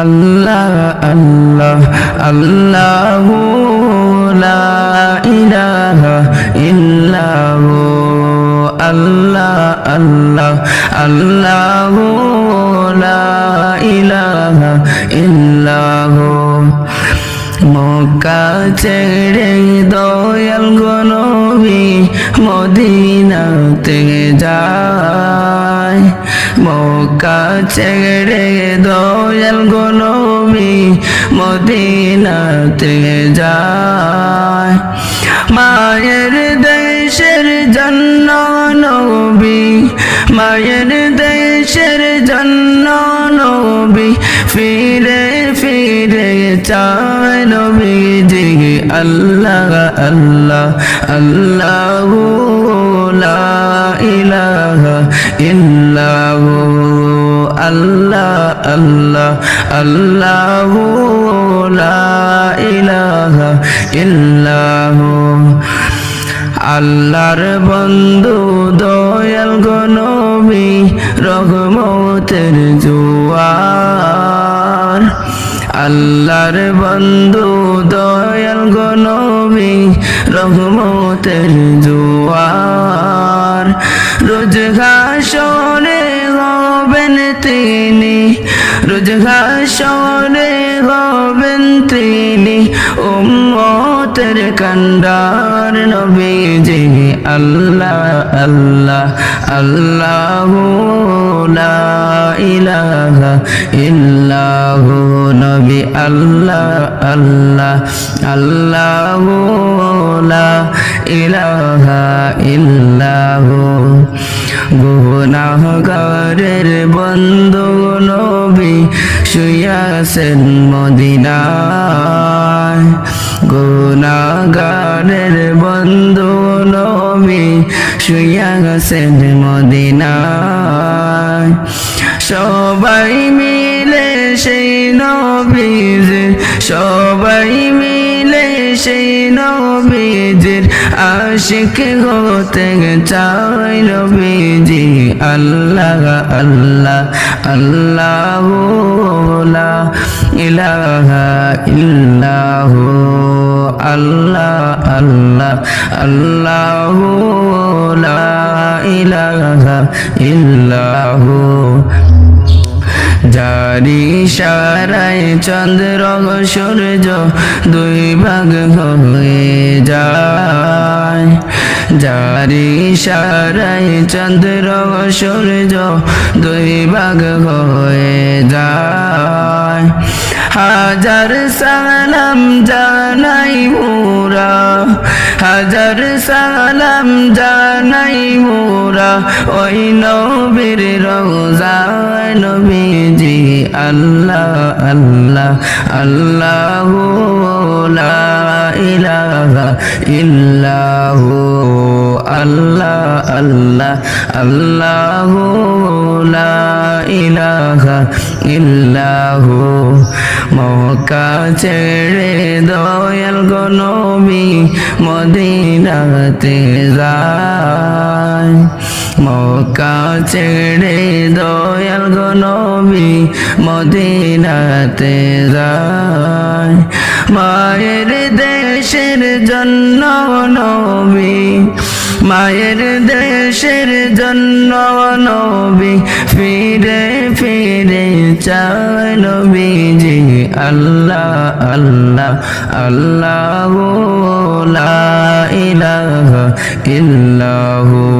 আল্লাহ আল্লাহ আল্লাহ ইলাহা ইল্লাহু, আল্লাহ আল্লাহ আল্লাহ ইলাহা ইল্লাহু। মক্কা ছেড়ে দয়াল গনবি মদিনাতে যায়। মক্কা ছেড়ে দয়াল গোলমি মদিনাতে যায়। মায়ের দেশের জন্য নবী মায়ের দেশের জন্য নবী ফিরে চায় নবী জি আল্লাহ আল্লাহ আল্লাহ ইলাহা ইল্লাহু, আল্লাহ আল্লাহ আল্লাহ ইলাহা ইল্লাহু। আল্লাহর বন্ধু দয়াল গনবী রহমতের জোয়ার আল্লাহর বন্ধু দয়াল গনবী রহমতের জুয়ার। রোজ ঘাসনে হবেন তিনি রোজ ঘাসরে হবেন তিনি উম্মতের কান্ডার নবীজি। আল্লাহ আল্লাহ আল্লাহ লা ইল্লাহু নবী। আল্লাহ আল্লাহ আল্লাহ লা ইলাহা ইল্লাহু। গুনাহগারের বন্ধু নবী শুয়াছেন মদিনায়। গুনাগারের বন্ধু নবী শুয়াছেন মদিনায়। সবাই মিলে সেই নবীজির সবাই মিলে সেই নবীজির আশিক হতে চাই নবীজি আল্লাহ আল্লাহ আল্লাহ ইলাহা ইল্লাহু আল্লাহ আল্লাহ আল্লাহ ইলাহা ইল্লাহু। জারি সারায় চন্দ্র সূর্য দুই ভাগ হয়ে যায়। জারি সারায় চন্দ্র সূর্য দুই ভাগ হয়ে যায়। হাজার সালাম জানাই মোরা হাজার সালাম জানাই মোরা ওই নবীর রোজা নবীজি আল্লাহ আল্লাহ আল্লাহ ইলাহা ইল্লাহু। আল্লাহ আল্লাহ আল্লাহ ইলাহা ইল্লাহু। মক্কা ছেড়ে দয়াল গনবী মদিনাতে যায়। মক্কা ছেড়ে দয়াল গনবী মদিনাতে যায়। মায়ের দেশের জন্য নবী মায়ের দেশের জন্য নবী ফিরে ফিরে চায় নবীজি। আল্লাহ আল্লাহ আল্লাহ ইলাহা ইল্লাহু।